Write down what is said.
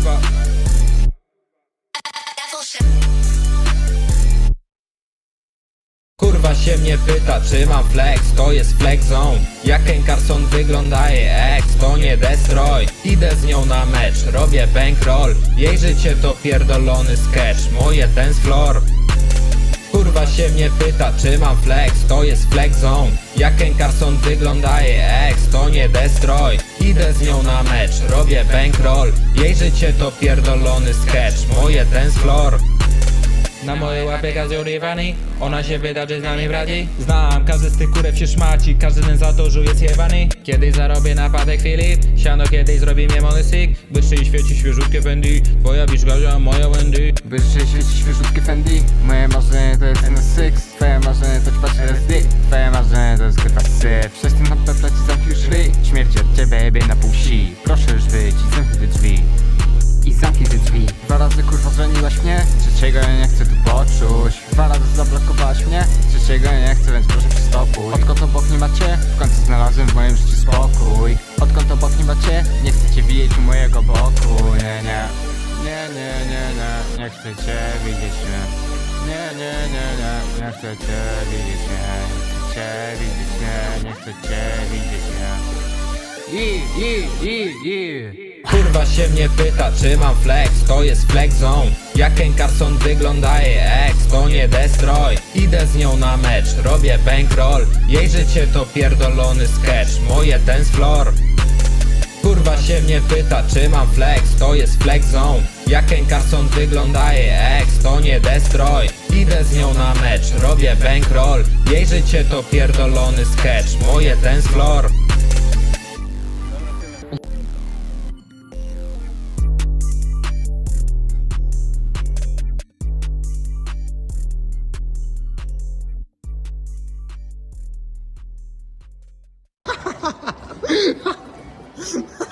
kurwa. Kurwa się mnie pyta, czy mam flex, to jest flex zone. Jak Ken Carson wygląda ex, to nie destroy. Idę z nią na mecz, robię bankroll. Jej życie to pierdolony sketch, moje dance floor się mnie pyta, czy mam flex, to jest flex zone. Jak Ken Carson wygląda ex, to nie destroy. Idę z nią na mecz, robię bankroll. Jej życie to pierdolony sketch, moje dance floor na moje łapie każdy urywany Ona się wyda, że z nami bradzi. Znam, każdy z tych kurew się szmaci Każdy ten za to, że jest jebany. Kiedyś zarobię napadek Filip Siano kiedyś zrobi mnie monesyk Wyższy świeci świeżutkie Fendi Twoja gazia, moja Wendy. Wyższe świeci świeżutkie Fendi Moje marzenie to jest NS6 Twoje marzenie to ćpać LSD Twoje marzenie to jest kurwa syf Wszyscy na peple ci zamknij szli Śmierć od ciebie jebie na pół si zraniłaś mnie? Trzeciego ja nie chcę tu poczuć. Dwa razy zablokowałaś mnie? Trzeciego ja nie chcę, więc proszę przystopuj. Odkąd obok nie macie? W końcu znalazłem w moim życiu spokój. Odkąd obok nie macie? Nie chcecie widzieć u mojego boku. Nie, nie Nie, nie, nie, nie Nie chcecie widzieć mnie Nie, nie, nie, nie Nie chcecie widzieć mnie Nie chcecie widzieć mnie Nie chcecie widzieć mnie I, i, i, i Kurwa się mnie pyta, czy mam flex, to jest flex zone. Jak Ken Carson wygląda ex, to nie destroy. Idę z nią na mecz, robię bankroll. Jej życie to pierdolony sketch, moje dance floor. Kurwa się mnie pyta, czy mam flex, to jest flex zone. Jak Ken Carson wygląda ex, to nie destroy. Idę z nią na mecz, robię bankroll. Jej życie to pierdolony sketch, moje dance floor